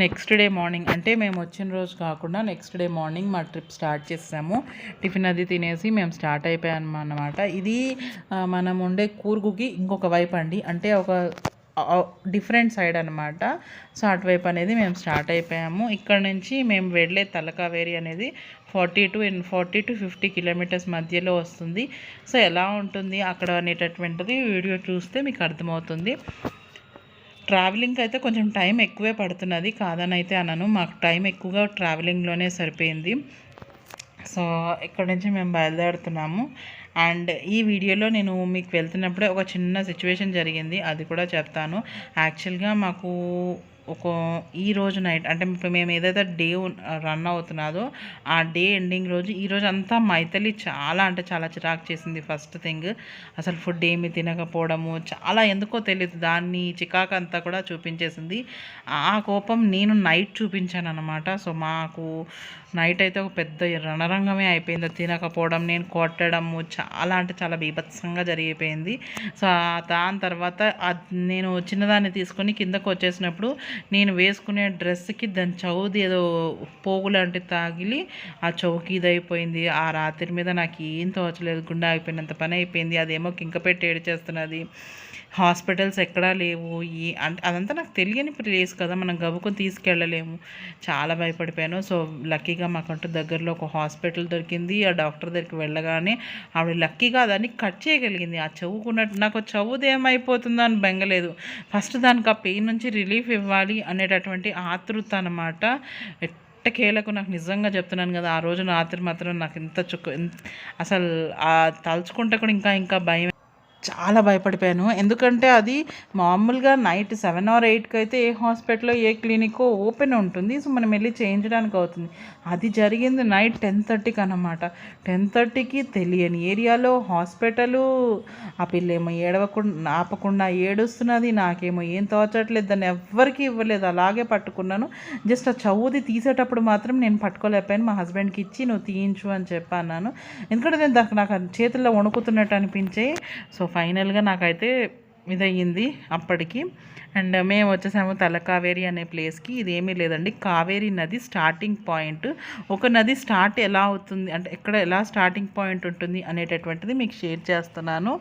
Next day morning అంటే మేము వచ్చిన రోజు కాకుండా నెక్స్ట్ డే మార్నింగ్ మా ట్రిప్ స్టార్ట్ చేసాము. టిఫిన్ అది తినేసి మేము స్టార్ట్ అయిపోయాము అన్నమాట ఇది మనం ఉండే కూర్గుకి ఇంకొక వైపు అండి. అంటే ఒక డిఫరెంట్ సైడ్ అనమాట సో అటువైపు అనేది మేము స్టార్ట్ అయిపోయాము. ఇక్కడ నుంచి మేము వెళ్ళే తలకావేరి అనేది forty two forty two fifty kilometres మధ్యలో వస్తుంది. సో ఎలా ఉంటుంది అక్కడ అనేటటువంటిది వీడియో చూస్తే మీకు అర్థమవుతుంది. ట్రావెలింగ్కి అయితే కొంచెం టైం ఎక్కువే పడుతున్నది కాదని అయితే అనను. మాకు టైం ఎక్కువగా ట్రావెలింగ్లోనే సరిపోయింది. సో ఇక్కడ నుంచి మేము బయలుదేరుతున్నాము. అండ్ ఈ వీడియోలో నేను మీకు వెళ్తున్నప్పుడే ఒక చిన్న సిచ్యువేషన్ జరిగింది. అది కూడా చెప్తాను. యాక్చువల్గా మాకు ఒక ఈ రోజు నైట్ అంటే ఇప్పుడు మేము ఏదైతే డే రన్ అవుతున్నదో ఆ డే ఎండింగ్ రోజు ఈ రోజు అంతా మైథలి చాలా అంటే చాలా చిరాకు చేసింది ఫస్ట్ థింగ్. అసలు ఫుడ్ ఏమి తినకపోవడము చాలా ఎందుకో తెలియదు దాన్ని చికాకు అంతా కూడా చూపించేసింది. ఆ కోపం నేను నైట్ చూపించాను అనమాట సో మాకు నైట్ అయితే ఒక పెద్ద రణరంగమే అయిపోయింది. తినకపోవడం నేను కొట్టడము చాలా అంటే చాలా బీభత్సంగా జరిగిపోయింది. సో దాని తర్వాత నేను చిన్నదాన్ని తీసుకొని కిందకు వచ్చేసినప్పుడు నేను వేసుకునే డ్రెస్కి దాని చౌది ఏదో పోగు లాంటిది తాగిలి ఆ చౌకి ఇదైపోయింది. ఆ రాత్రి మీద నాకు ఏం తోచలేదు. గుండె అయిపోయినంత పని అయిపోయింది. అదేమో కింక పెట్టి ఏడిచేస్తున్నది. హాస్పిటల్స్ ఎక్కడా లేవు. ఈ అంటే అదంతా నాకు తెలియని ప్లేస్ కదా. మనం గబుకొని తీసుకెళ్ళలేము. చాలా భయపడిపోయాను. సో లక్కీగా మాకంటూ దగ్గరలో ఒక హాస్పిటల్ దొరికింది. ఆ డాక్టర్ దగ్గరికి వెళ్ళగానే ఆవిడ లక్కీగా దాన్ని కట్ చేయగలిగింది. ఆ చెవుకున్నట్టు నాకు చెవుది ఏమైపోతుందో అని బెంగలేదు. ఫస్ట్ దానికి ఆ పెయిన్ నుంచి రిలీఫ్ ఇవ్వాలి అనేటటువంటి ఆతృత అనమాట ఎట్టకేలకు నాకు నిజంగా చెప్తున్నాను కదా ఆ రోజు రాత్రి మాత్రం నాకు ఇంత చుక్క అసలు తలుచుకుంటే కూడా ఇంకా ఇంకా భయం చాలా భయపడిపోయాను. ఎందుకంటే అది మామూలుగా నైట్ సెవెన్ ఆర్ ఎయిట్కి అయితే ఏ హాస్పిటల్లో ఏ క్లినిక్ ఓపెన్ ఉంటుంది. సో మనం వెళ్ళి చేయించడానికి అవుతుంది. అది జరిగింది నైట్ టెన్ థర్టీకి అనమాట టెన్ థర్టీకి తెలియని ఏరియాలో హాస్పిటలు ఆ పిల్ల ఏమో ఏడవకుండా ఆపకుండా ఏడుస్తున్నది. నాకేమో ఏం తోచట్లేదు. దాన్ని ఎవ్వరికీ ఇవ్వలేదు. అలాగే పట్టుకున్నాను. జస్ట్ ఆ చవుది తీసేటప్పుడు మాత్రం నేను పట్టుకోలేకపోయాను. మా హస్బెండ్కి ఇచ్చి నువ్వు తీయించు అని చెప్పన్నాను. ఎందుకంటే నేను దానికి నాకు చేతుల్లో వణుకుతున్నట్టు అనిపించే సో ఫైనల్గా నాకైతే ఇదయ్యింది అప్పటికి. అండ్ మేము వచ్చేసాము తలకావేరి అనే ప్లేస్కి. ఇది ఏమీ లేదండి. కావేరి నది స్టార్టింగ్ పాయింట్. ఒక నది స్టార్ట్ ఎలా అవుతుంది అంటే ఎక్కడ ఎలా స్టార్టింగ్ పాయింట్ ఉంటుంది అనేటటువంటిది మీకు షేర్ చేస్తున్నాను.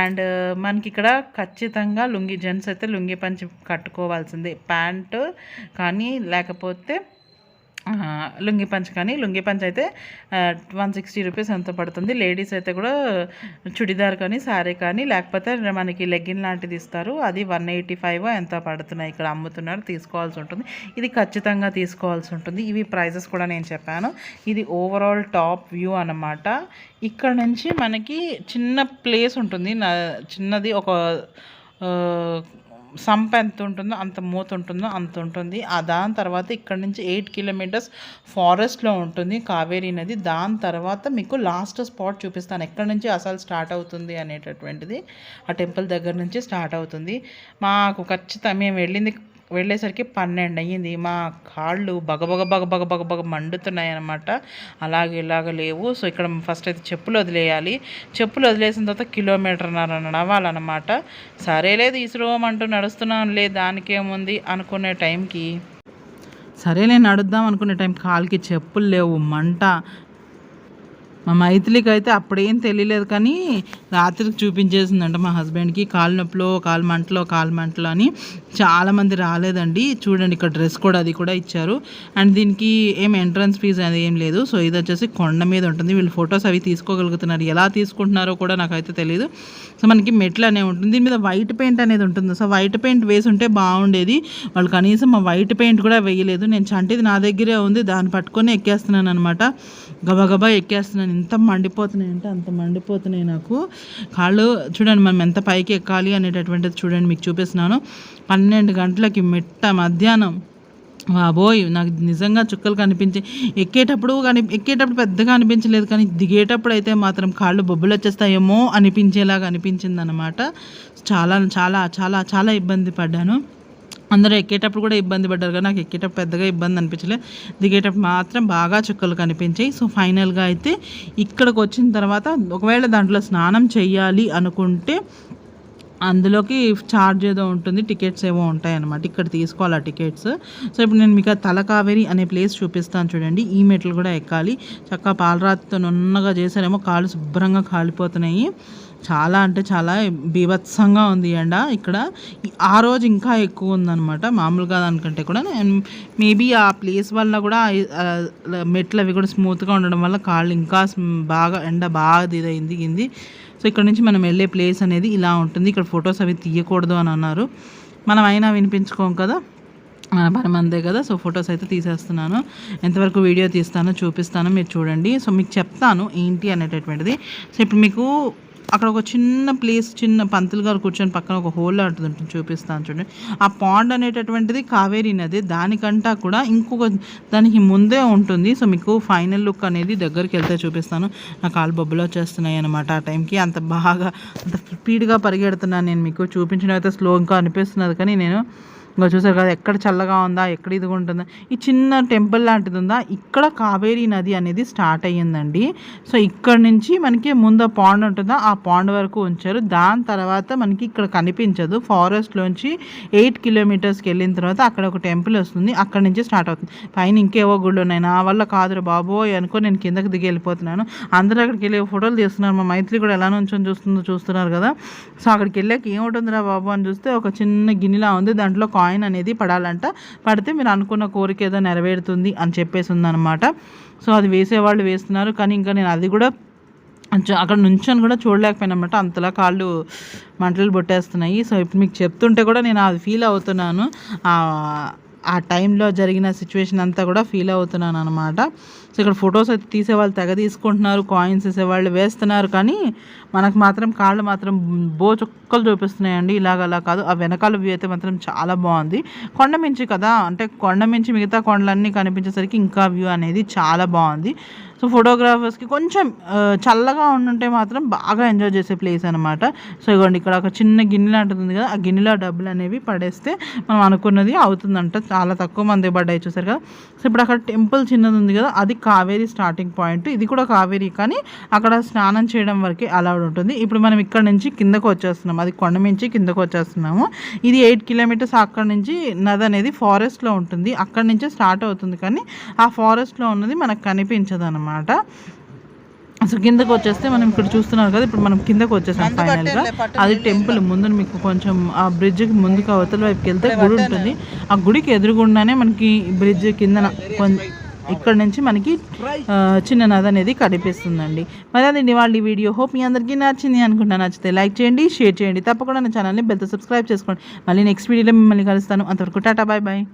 అండ్ మనకి ఇక్కడ ఖచ్చితంగా లుంగి జెంట్స్ అయితే లుంగి పంచి కట్టుకోవాల్సిందే. ప్యాంటు కానీ లేకపోతే లుంగి పంచ్ కానీ లుంగి పంచ్ అయితే వన్ సిక్స్టీ రూపీస్ ఎంత పడుతుంది? లేడీస్ అయితే కూడా చుడిదార్ కానీ శారీ కానీ లేకపోతే మనకి లెగ్గిన్ లాంటిది ఇస్తారు. అది వన్ ఎయిటీ ఫైవ్ ఎంత పడుతున్నాయి? ఇక్కడ అమ్ముతున్నారు తీసుకోవాల్సి ఉంటుంది. ఇది ఖచ్చితంగా తీసుకోవాల్సి ఉంటుంది. ఇవి ప్రైజెస్ కూడా నేను చెప్పాను. ఇది ఓవరాల్ టాప్ వ్యూ అన్నమాట. ఇక్కడ నుంచి మనకి చిన్న ప్లేస్ ఉంటుంది. నా చిన్నది ఒక సంప ఎంత ఉంటుందో అంత మూత ఉంటుందో అంత ఉంటుంది. ఆ దాని తర్వాత ఇక్కడ నుంచి ఎయిట్ కిలోమీటర్స్ ఫారెస్ట్లో ఉంటుంది కావేరీ నది. దాని తర్వాత మీకు లాస్ట్ స్పాట్ చూపిస్తాను. ఎక్కడి నుంచి అసలు స్టార్ట్ అవుతుంది అనేటటువంటిది ఆ టెంపుల్ దగ్గర నుంచి స్టార్ట్ అవుతుంది. మాకు ఖచ్చితంగా మేము వెళ్ళింది వెళ్ళేసరికి పన్నెండు అయ్యింది. మా కాళ్ళు బగబగ బగబగ బగబగ మండుతున్నాయి అనమాట అలాగే ఇలాగ లేవు. సో ఇక్కడ ఫస్ట్ అయితే చెప్పులు వదిలేయాలి. చెప్పులు వదిలేసిన తర్వాత కిలోమీటర్ నడవాలన్నమాట. సరే లేదు ఇసురోం అంటూ నడుస్తున్నాం లేదు దానికేముంది అనుకునే టైంకి. సరేలే నడుద్దాం అనుకునే టైం కాలుకి చెప్పులు లేవు మంట మా మైథిలికి అయితే అప్పుడేం తెలియలేదు కానీ రాత్రికి చూపించేసిందంట మా హస్బెండ్కి. కాలు నొప్పిలో కాలు మంటలో కాలు మంటలో అని చాలామంది రాలేదండి. చూడండి ఇక్కడ డ్రెస్ కూడా అది కూడా ఇచ్చారు. అండ్ దీనికి ఏం ఎంట్రన్స్ ఫీజు అది ఏం లేదు. సో ఇది వచ్చేసి కొండ మీద ఉంటుంది. వీళ్ళు ఫొటోస్ అవి తీసుకోగలుగుతున్నారు. ఎలా తీసుకుంటున్నారో కూడా నాకైతే తెలియదు సో మనకి మెట్లు అనే ఉంటుంది. దీని మీద వైట్ పెయింట్ అనేది ఉంటుంది. సో వైట్ పెయింట్ వేసి ఉంటే బాగుండేది. వాళ్ళు కనీసం ఆ వైట్ పెయింట్ కూడా వేయలేదు. నేను చంటిది నా దగ్గరే ఉంది. దాన్ని పట్టుకొని ఎక్కేస్తున్నాను అనమాట గబగబా ఎక్కేస్తున్నాను. ఎంత మండిపోతున్నాయి అంటే అంత మండిపోతున్నాయి నాకు. కాళ్ళు చూడండి మనం ఎంత పైకి ఎక్కాలి అనేటటువంటిది చూడండి మీకు చూపిస్తున్నాను. పన్నెండు గంటలకి మిట్ట మధ్యాహ్నం. బాబోయ్ నాకు నిజంగా చుక్కలు కనిపించి ఎక్కేటప్పుడు కానీ ఎక్కేటప్పుడు పెద్దగా అనిపించలేదు కానీ దిగేటప్పుడు అయితే మాత్రం కాళ్ళు బొబ్బులు వచ్చేస్తాయేమో అనిపించేలాగా అనిపించింది అనమాట చాలా చాలా చాలా చాలా ఇబ్బంది పడ్డాను. అందరూ ఎక్కేటప్పుడు కూడా ఇబ్బంది పడ్డారు కానీ నాకు ఎక్కేటప్పుడు పెద్దగా ఇబ్బంది అనిపించలేదు దిగేటప్పుడు మాత్రం బాగా చుక్కలు కనిపించాయి. సో ఫైనల్గా అయితే ఇక్కడికి వచ్చిన తర్వాత ఒకవేళ దాంట్లో స్నానం చేయాలి అనుకుంటే అందులోకి ఛార్జ్ ఏదో ఉంటుంది టికెట్స్ ఏవో ఉంటాయి అనమాట ఇక్కడ తీసుకోవాలి ఆ టికెట్స్ సో ఇప్పుడు నేను మీకు తలకావేరి అనే ప్లేస్ చూపిస్తాను చూడండి. ఈ మెట్లు కూడా ఎక్కాలి. చక్కగా పాలరాతితో నున్నగా చేశారేమో కాళ్ళు శుభ్రంగా కాలిపోతున్నాయి. చాలా అంటే చాలా బీభత్సంగా ఉంది ఎండ. ఇక్కడ ఆ రోజు ఇంకా ఎక్కువ ఉందనమాట మామూలుగా దానికంటే కూడా. మేబీ ఆ ప్లేస్ వల్ల కూడా మెట్లు అవి కూడా స్మూత్గా ఉండడం వల్ల కాళ్ళు ఇంకా బాగా ఎండ బాగా ఇదైంది దిగింది. సో ఇక్కడ నుంచి మనం వెళ్ళే ప్లేస్ అనేది ఇలా ఉంటుంది. ఇక్కడ ఫొటోస్ అవి తీయకూడదు అని అన్నారు. మనం అయినా వినిపించుకోం కదా? మన పని మందే కదా? సో ఫొటోస్ అయితే తీసేస్తున్నాను. ఎంతవరకు వీడియో తీస్తానో చూపిస్తానో. మీరు చూడండి. సో మీకు చెప్తాను ఏంటి అనేటటువంటిది. సో ఇప్పుడు మీకు అక్కడ ఒక చిన్న ప్లేస్ చిన్న పంతులు గారు కూర్చొని పక్కన ఒక హోల్ లాంటిది ఉంటుంది చూపిస్తాను చూడండి. ఆ పాండ్ అనేటటువంటిది కావేరీ నది. దానికంటా కూడా ఇంకొక దానికి ముందే ఉంటుంది. సో మీకు ఫైనల్ లుక్ అనేది దగ్గరికి వెళ్తే చూపిస్తాను. నా కాలు బొబ్బులు వచ్చేస్తున్నాయి అనమాట ఆ టైంకి అంత బాగా అంత స్పీడ్గా పరిగెడుతున్నాను నేను మీకు. చూపించడం అయితే స్లో ఇంకా అనిపిస్తున్నది కానీ నేను ఇంకా చూసారు కదా ఎక్కడ చల్లగా ఉందా ఎక్కడ ఇదిగా ఉంటుందా? ఈ చిన్న టెంపుల్ లాంటిది ఉందా? ఇక్కడ కావేరీ నది అనేది స్టార్ట్ అయ్యిందండి. సో ఇక్కడ నుంచి మనకి ముందు పాండ్ ఉంటుందా? ఆ పాండ్ వరకు ఉంచారు. దాని తర్వాత మనకి ఇక్కడ కనిపించదు. ఫారెస్ట్లోంచి ఎయిట్ కిలోమీటర్స్కి వెళ్ళిన తర్వాత అక్కడ ఒక టెంపుల్ వస్తుంది. అక్కడ నుంచి స్టార్ట్ అవుతుంది. పైన ఇంకేవో గుళ్ళు ఉన్నాయి. నా వల్ల కాదురా బాబోయ్ అనుకో నేను కిందకి దిగి వెళ్ళిపోతున్నాను. అందరూ అక్కడికి వెళ్ళి ఫోటోలు తీస్తున్నారు. మా మైత్రి కూడా ఎలా నుంచొని చూస్తుందో చూస్తున్నారు కదా. సో అక్కడికి వెళ్ళాక ఏముంటుందిరా బాబు అని చూస్తే ఒక చిన్న గిన్నెలా ఉంది. దాంట్లో కాయిన్ అనేది పడాలంట. పడితే మీరు అనుకున్న కోరిక ఏదో నెరవేరుతుంది అని చెప్పేసి ఉందన్నమాట. సో అది వేసేవాళ్ళు వేస్తున్నారు. కానీ ఇంకా నేను అది కూడా అక్కడ నుంచొని కూడా చూడలేకపోయినమాట అంతలా కాళ్ళు మంటలు బొట్టేస్తున్నాయి. సో ఇప్పుడు మీకు చెప్తుంటే కూడా నేను అది ఫీల్ అవుతున్నాను. ఆ- టైంలో జరిగిన సిచ్యువేషన్ అంతా కూడా ఫీల్ అవుతున్నాను అనమాట సో ఇక్కడ ఫొటోస్ అయితే తీసేవాళ్ళు తెగ తీసుకుంటున్నారు కాయిన్స్ వేసేవాళ్ళు వేస్తున్నారు కానీ మనకు మాత్రం కాళ్ళు మాత్రం బో చుక్కలు చూపిస్తున్నాయండి. ఇలాగ అలా కాదు ఆ వెనకాల వ్యూ అయితే మాత్రం చాలా బాగుంది. కొండ మించి కదా అంటే కొండ మించి మిగతా కొండలన్నీ కనిపించేసరికి ఇంకా వ్యూ అనేది చాలా బాగుంది. సో ఫోటోగ్రాఫర్స్కి కొంచెం చల్లగా ఉండుంటే మాత్రం బాగా ఎంజాయ్ చేసే ప్లేస్ అనమాట సో ఇగోండి ఇక్కడ ఒక చిన్న గిన్నె లాంటిది ఉంది కదా ఆ గిన్నెలో డబ్బులు అనేవి పడేస్తే మనం అనుకున్నది అవుతుందంట. చాలా తక్కువ మంది పడ్డాయి చూసారు కదా. సో ఇప్పుడు అక్కడ టెంపుల్ చిన్నది ఉంది కదా అది కావేరీ స్టార్టింగ్ పాయింట్. ఇది కూడా కావేరీ కానీ అక్కడ స్నానం చేయడం వరకే అలౌడ్ ఉంటుంది. ఇప్పుడు మనం ఇక్కడ నుంచి కిందకు వచ్చేస్తున్నాం. అది కొండ నుంచి కిందకు వచ్చేస్తున్నాము. ఇది ఎయిట్ కిలోమీటర్స్ అక్కడ నుంచి నది అనేది ఫారెస్ట్లో ఉంటుంది. అక్కడ నుంచే స్టార్ట్ అవుతుంది కానీ ఆ ఫారెస్ట్లో ఉన్నది మనకు కనిపించదు అనమాట అసలు కిందకు వచ్చేస్తే మనం ఇక్కడ చూస్తున్నారు కదా ఇప్పుడు మనం కిందకు వచ్చేసాం ఫైనల్గా. అది టెంపుల్ ముందు మీకు కొంచెం ఆ బ్రిడ్జ్కి ముందుకు అవతల వైపుకి వెళ్తే గుడి ఉంటుంది. ఆ గుడికి ఎదురుగుండానే మనకి బ్రిడ్జ్ కిందన కొం- ఇక్కడ నుంచి మనకి చిన్న నది అనేది కనిపిస్తుందండి. మరి అదండి వాళ్ళ వీడియో. హోప్ మీ అందరికీ నచ్చింది అనుకుంటా నచ్చితే లైక్ చేయండి షేర్ చేయండి. తప్పకుండా నా ఛానల్ని బెల్తో సబ్స్క్రైబ్ చేసుకోండి. మళ్ళీ నెక్స్ట్ వీడియోలో మిమ్మల్ని కలుస్తాను. అంతవరకు టాటా బాయ్ బాయ్